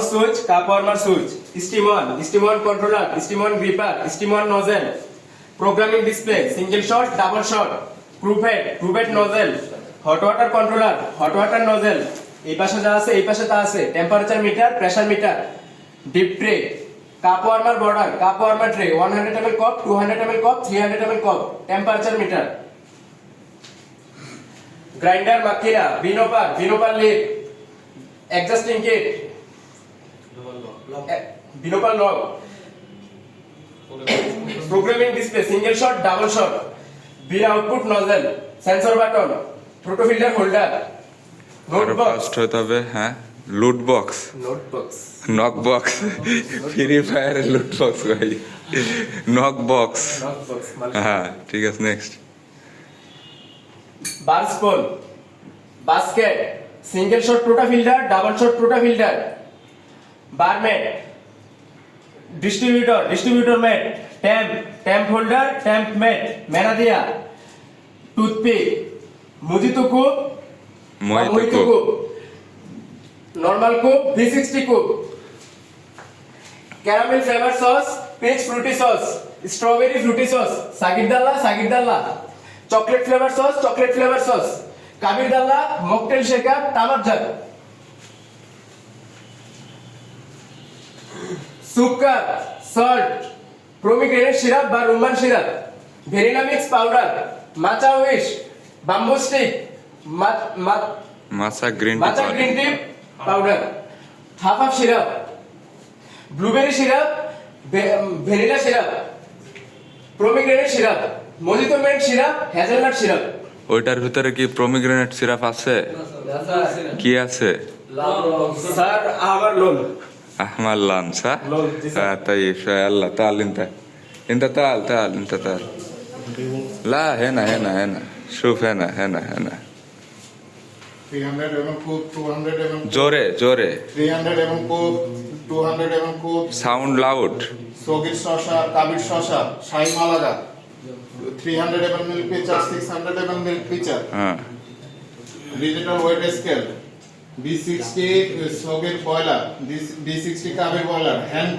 Switch, cup warmer switch. Steam on, steam on controller, steam on gripper, steam on nozzle. Programming display, single shot, double shot. Proof head, proof head nozzle. Hot water controller, hot water nozzle. এই পাশে যা আছে এই পাশে তা আছে temperature meter pressure meter drip tray cup warmer border cup warmer tray one hundred M cup two hundred M cup three hundred M cup temperature meter grinder মাকিনা bean hopper bean hopper lid adjusting kit bean hopper lock programming display single shot double shot bean output nozzle sensor button portafilter holder আরও knock box fast হতে হবে হ্যাঁ? Loot box knock box free ফায়ারের লুট box ভাই। Knock box হ্যাঁ ঠিক আছে next bar spoon basket single shot portafilter double shot portafilter bar mat distributor distributor mat tamp tamp holder tamp mat মেনাদিয়া toothpick mojito cup mojito cup normal cup V sixty cup caramel flavour sauce peach fruity sauce strawberry fruity sauce Shakir দাল্লা সাকির দাল্লা। Chocolate flavour sauce chocolate flavour sauce. Kabir দাল্লা mocktail shaker তামাক jug sugar salt pomegranate syrup বা রুম্বান syrup. ভেরিনা mix powder matcha whisk bamboo stick matcha green matcha green tea powder. Half half syrup. Blueberry syrup vanilla syrup. Pomegranate syrup. Mojito syrup hazelnut syrup. ওইটার ভিতরে কি প্রমিগ্রেনেট syrup আছে? কি আছে? Sir আমার loan Ahmar লান sir? হ্যাঁ, তাই আল্লাহ তাল ইন্তা। ইন্তা তাল তাল ইন্তা তাল। লা হেনা হেনা হেনা। শুফ হেনা হেনা হেনা। জোরে জোরে। Sound loud. সগির শশা কাবির শশা শাহিম আলাদা। 300 mm milk pitcher, 600 mm milk pitcher, হ্যাঁ digital weight scale, B60 সগির বয়লার, B60 কাবির বয়লার, hand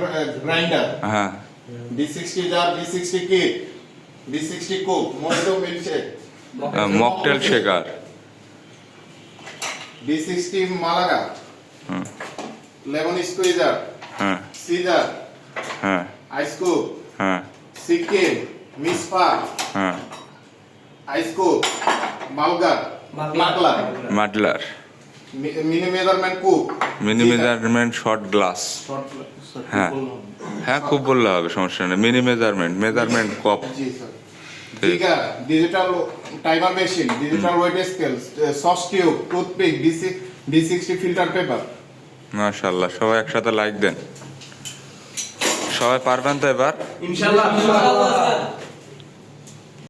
grinder, হ্যাঁ B60 jar, B60 kit, B60 cook, মজো milkshake, মকটেল শেকার B60 মালাগা, হুম lemon squeezer, হ্যাঁ scissor, হ্যাঁ ice scoop, হ্যাঁ সিকিম হ্যাঁ। মালগার mini measurement cook mini measurement short glass. হ্যাঁ। হ্যাঁ খুব বললে হবে সমস্যা নেই। Mini measurement measurement cup. জি স্যার ঠিক digital timer machine digital weight scale sauce tube toothpick DC D sixty filter paper মাশাল্লাহ সবাই একসাথে লাইক দেন। সবাই পারবেন তো এবার? ইনশাল্লাহ